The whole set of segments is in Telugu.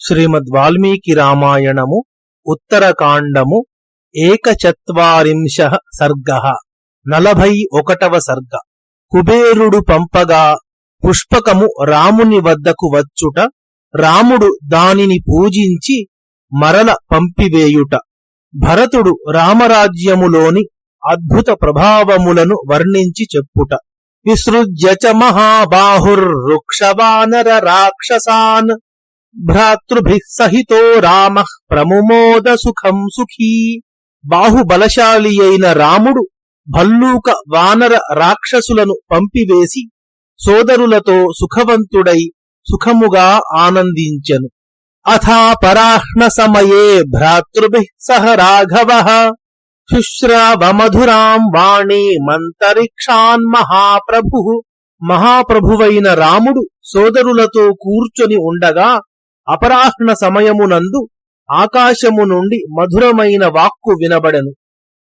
శ్రీమద్ వాల్మీకి రామాయణము ఉత్తరకాండము ఏకచత్వారింశ సర్గ నలభై ఒకటవ సర్గ కుబేరుడు పంపగా పుష్పకము రాముని వద్దకు వచ్చుట రాముడు దానిని పూజించి మరల పంపివేయుట భరతుడు రామరాజ్యములోని అద్భుత ప్రభావములను వర్ణించి చెప్పుట. విసృజ్య చ మహాబాహుర్రుక్షవానర రాక్షసాన్ భ్రాతృభిః సహితో రామ ప్రముమోద సుఖం సుఖీ బాహుబలశాలి అయిన రాముడు భల్లూక వానర రాక్షసులను పంపివేసి సోదరులతో సుఖవంతుడై సుఖముగా ఆనందించెను అథాపరాహ్న సమయే భ్రాతృభిః సహ రాఘవ శుశ్రావమధురాం వాణి మంతరిక్షాన్ మహాప్రభు మహాప్రభువైన రాముడు సోదరులతో కూర్చొని ఉండగా అపరాహ్న సమయమునందు ఆకాశము నుండి మధురమైన వాక్కు వినబడెను.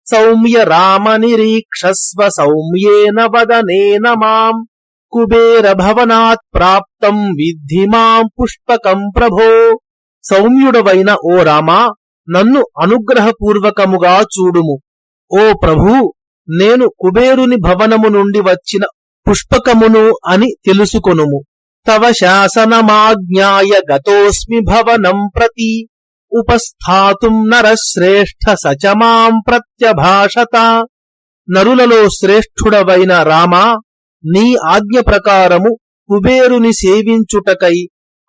సౌమ్య రామ నిరీక్షస్వ సౌమ్యేన వదనేన మాం. కుబేర భవనాత్ ప్రాప్తం విద్ధి మాం పుష్పకం ప్రభో. సౌమ్యుడవైన ఓ రామా నన్ను అనుగ్రహపూర్వకముగా చూడుము. ఓ ప్రభూ నేను కుబేరుని భవనము నుండి వచ్చిన పుష్పకమును అని తెలుసుకొనుము. తవ శాసనమాజ్ఞాయ గతోస్మి భవనం ప్రతి ఉపస్థాతుం నరశ్రేష్ఠ సచమాం ప్రత్యభాషత నరులలో శ్రేష్ఠుడవైన రామా నీ ఆజ్ఞ ప్రకారము కుబేరుని సేవించుటకై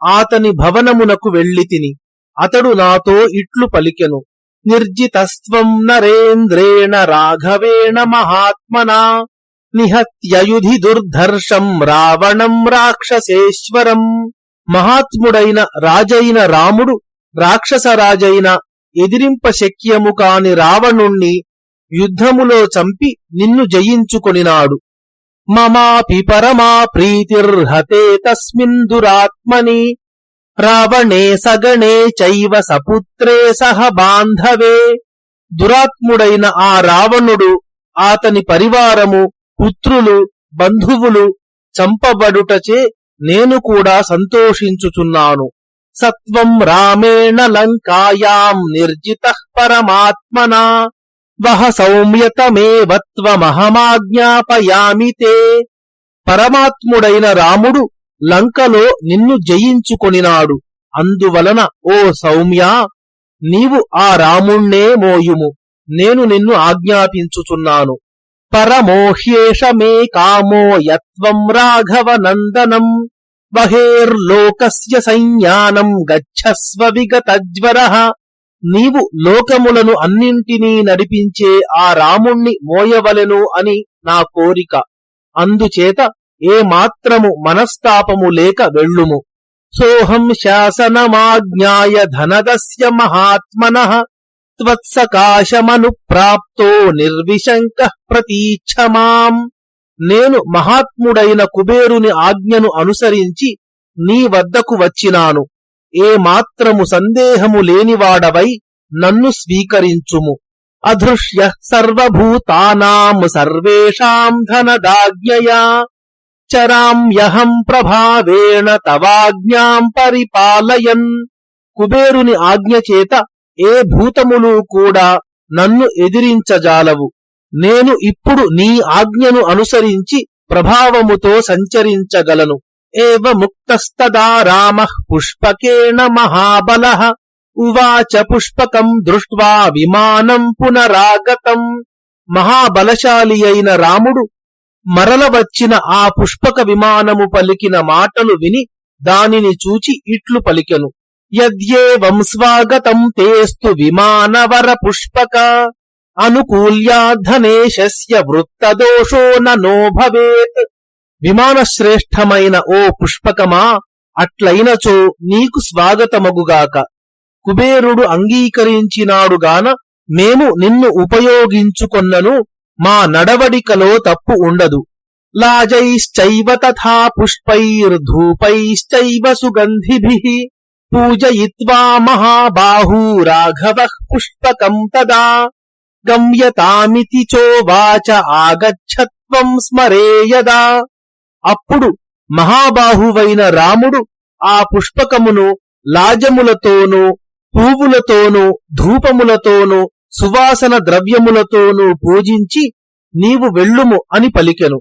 ఆతని భవనమునకు వెళ్ళితిని అతడు నాతో ఇట్లు పలికెను నిర్జితస్వం నరేంద్రేణ రాఘవేణ మహాత్మనా నిహత్యయుధి దుర్ధర్షం రావణం రాక్షసేశ్వరం. మహాత్ముడైన రాజైన రాముడు రాక్షసరాజైన ఎదిరింప శక్యము కాని రావణుణ్ణి యుద్ధములో చంపి నిన్ను జయించుకొనినాడు. మమాపి పరమా ప్రీతిర్హతే తస్మిన్ దురాత్మని. రావణే సగణే చైవ సపుత్రే సహ బాంధవే. దురాత్ముడైన ఆ రావణుడు ఆతని పరివారము పుత్రులు బంధువులు చంపబడుటచే నేను కూడా సంతోషించుచున్నాను. సత్వం రామేణ లంకాయాం నిర్జిత పరమాత్మనా. వహ సౌమ్యతమేవత్వమహమాజ్ఞాపయామి తే. పరమాత్ముడైన రాముడు లంకలో నిన్ను జయించుకొనినాడు. అందువలన ఓ సౌమ్య నీవు ఆ రాముణ్ణే మోయుము. నేను నిన్ను ఆజ్ఞాపించుచున్నాను. పరమోహ్యేష మే కామో యత్వం రాఘవ నందనం వహేర్లోకస్య సంజ్ఞానం గచ్చస్వ విగతజ్వర. నీవు లోకములను అన్నింటినీ నడిపించే ఆ రాముణ్ణి మోయవలెను అని నా కోరిక. అందుచేత ఏ మాత్రము మనస్తాపము లేక వెళ్ళుము. సోహం శాసనమాజ్ఞాయ ధనదస్య మహాత్మన. త్వత్సకాశమను ప్రాప్తో నిర్విశంక ప్రతీక్షమాం నేను మహాత్ముడైన కుబేరుని ఆజ్ఞను అనుసరించి నీ వద్దకు వచ్చినాను. ఏ మాత్రము సందేహము లేనివాడవై నన్ను స్వీకరించుము. అదృశ్య సర్వభూతానాం సర్వేషాం ధనదాజ్ఞయా. చరామ్యహం ప్రభావేణ తవాజ్ఞాం పరిపాలయన్. కుబేరుని ఆజ్ఞ చేత ఏ భూతములు కూడా నన్ను ఎదిరించజాలవు. నేను ఇప్పుడు నీ ఆజ్ఞను అనుసరించి ప్రభావముతో సంచరించగలను. ఏవ ముక్తస్తదా రామ పుష్పకేణ మహాబల. ఉవాచ పుష్పకం దృష్ట్వా విమానం పునరాగతం. మహాబలశాలి అయిన రాముడు మరల వచ్చిన ఆ పుష్పక విమానము పలికిన మాటలు విని దానిని చూచి ఇట్లు పలికెను. యద్యేవం స్వాగతం తేస్తు విమానవర పుష్పక అనుకూల్యాధనేశస్య వృత్తదోషో నో భవేత్. విమానశ్రేష్టమైన ఓ పుష్పకమా అట్లైనచో నీకు స్వాగతమగుగాక. కుబేరుడు అంగీకరించినాడుగాన మేము నిన్ను ఉపయోగించుకొన్నను మా నడవడికలో తప్పు ఉండదు. లాజైశ్చైవ తథా పుష్పైర్ధూపైశ్చైవ సుగంధిభిః. పూజయిత్వా మహాబాహూ రాఘవ పుష్పకం తదా గమ్యతామితి చోవాచ ఆగచ్చత్వం స్మరేయదా అప్పుడు మహాబాహువైన రాముడు ఆ పుష్పకమును లాజములతోనూ పువ్వులతోనూ ధూపములతోనూ సువాసన ద్రవ్యములతోనూ పూజించి నీవు వెళ్ళుము అని పలికెను.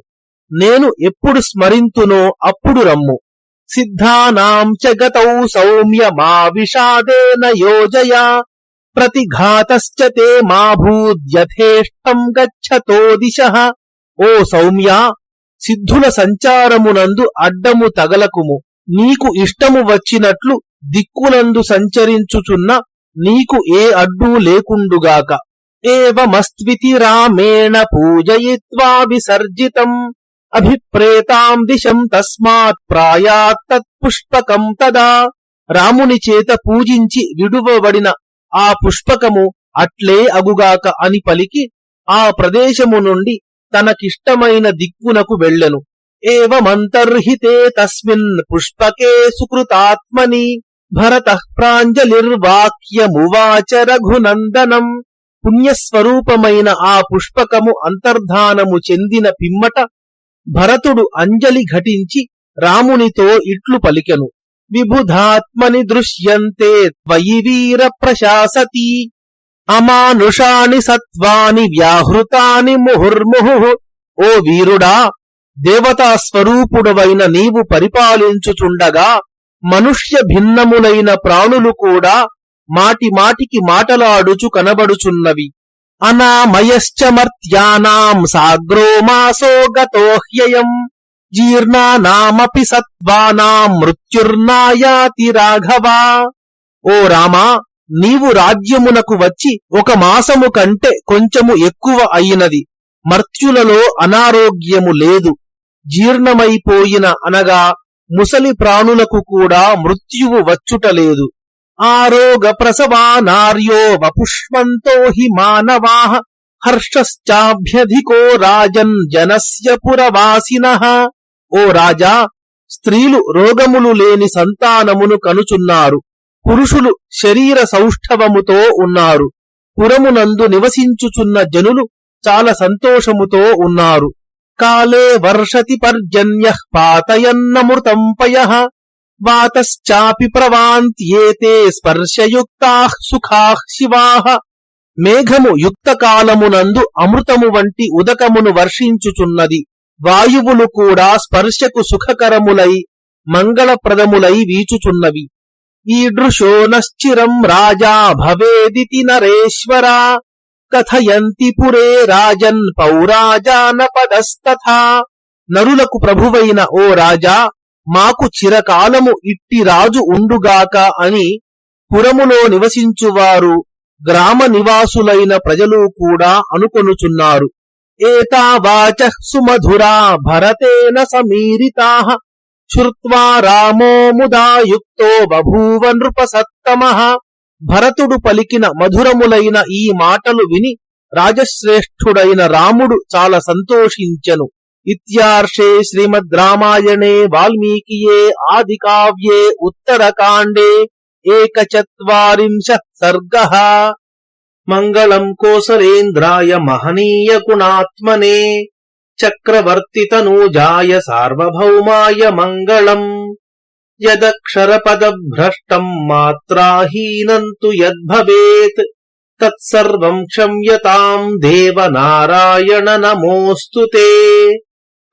నేను ఎప్పుడు స్మరింతునో అప్పుడు రమ్ము. సిద్ధానాం చ గతౌ సౌమ్య మా విషాదేన యోజయ ప్రతిఘాతశ్చ తే మా భూద్యథేష్టం గచ్చతో దిశ. ఓ సౌమ్య సిద్ధుల సంచారమునందు అడ్డము తగలకుము. నీకు ఇష్టము వచ్చినట్లు దిక్కునందు సంచరించుచున్న నీకు ఏ అడ్డు లేకుండుగాక. ఏవమస్వితి రామేణ పూజయిత్వా విసర్జితం. అభిప్రేతాం దిశం తస్మాత్ ప్రాయాత్ తత్పుష్పకం తదా. రాముని చేత పూజించి విడువబడిన ఆ పుష్పకము అట్లే అగుగాక అని పలికి ఆ ప్రదేశము నుండి తనకిష్టమైన దిక్కునకు వెళ్ళెను. ఏవమంతర్హితే తస్మిన్ పుష్పకే సుకృతాత్మని భరత ప్రాంజలిర్వాక్యమువాచ రఘునందనం. పుణ్యస్వరూపమైన ఆ పుష్పకము అంతర్ధానము చెందిన పిమ్మట భరతుడు అంజలి ఘటించి రామునితో ఇట్లు పలికెను. విబుధాత్మని దృశ్యంతే త్వయి వీర ప్రశాసతి. అమానుషాని సత్వాని వ్యాహృతాని ముహుర్ముహు ఓ వీరుడా దేవతా స్వరూపుడవైన నీవు పరిపాలించుచుండగా మనుష్య భిన్నములైన ప్రాణులు కూడా మాటి మాటికి మాటలాడుచు కనబడుచున్నవి. అనామయశ్చ మర్త్యానాం సాగ్రో మాసో గతోహ్యయం జీర్ణానామపి సత్వానాం మృత్యుర్నాయాతి రాఘవా. ఓ రామా నీవు రాజ్యమునకు వచ్చి ఒక మాసము కంటే కొంచెము ఎక్కువ అయినది. మర్త్యులలో అనారోగ్యము లేదు. జీర్ణమైపోయిన అనగా ముసలి ప్రాణులకు కూడా మృత్యువు వచ్చుటలేదు ఆరోగ ప్రసవానార్యో వపుష్మంతో హి మానవా హర్షశ్చాభ్యధికో రాజన్ జనస్య పురవాసిన. ఓ రాజా స్త్రీలు రోగములు లేని సంతానమును కనుచున్నారు. పురుషులు శరీర సౌష్ఠవముతో ఉన్నారు. పురమునందు నివసించుచున్న జనులు చాలా సంతోషముతో ఉన్నారు. కాలే వర్షతి పర్జన్య పాతయన్నమృతం పయ వాతశ్చాపి ప్రవాంత్యేతే స్పర్శయుక్తా సుఖా శివాహ మేఘము యుక్త కాలమునందు అమృతము వంటి ఉదకమును వర్షించుచున్నది వాయువులు కూడా స్పర్శకు సుఖకరములై మంగళప్రదములై వీచుచున్నవి ఈదృశో నశ్చిరం రాజా భవేదితి నరేశ్వరా కథయంతి పురే రాజన్ పౌరాజానపదస్తథా నరులకు ప్రభువైన ఓ రాజా మాకు చిరకాలము ఇట్టి రాజు ఉండుగాక అని పురములో నివసించువారు గ్రామ నివాసులైన ప్రజలు కూడా అనుకొనుచున్నారు. ఏతావాచ సుమధురా భరతేన సమీరితా. శ్రుత్వా రామో ముదాయుక్తో బభూవ నృపసత్తమ భరతుడు పలికిన మధురములైన ఈ మాటలు విని రాజశ్రేష్ఠుడైన రాముడు చాలా సంతోషించెను. ఇత్యార్షే శ్రీమద్ రామాయణే వాల్మీకియే ఆది కావ్యే ఉత్తరకాండే ఏకచత్వరింశ సర్గ మంగళం కోసలేంద్రాయ మహనీయ గుణాత్మనే చక్రవర్తితనూజాయ సార్వభౌమాయ మంగళం యదక్షరపదభ్రష్టం మాత్రాహీనం తు యద్భవేత్ తత్సర్వం క్షమ్యతాం దేవ నారాయణ నమోऽस्तु ते।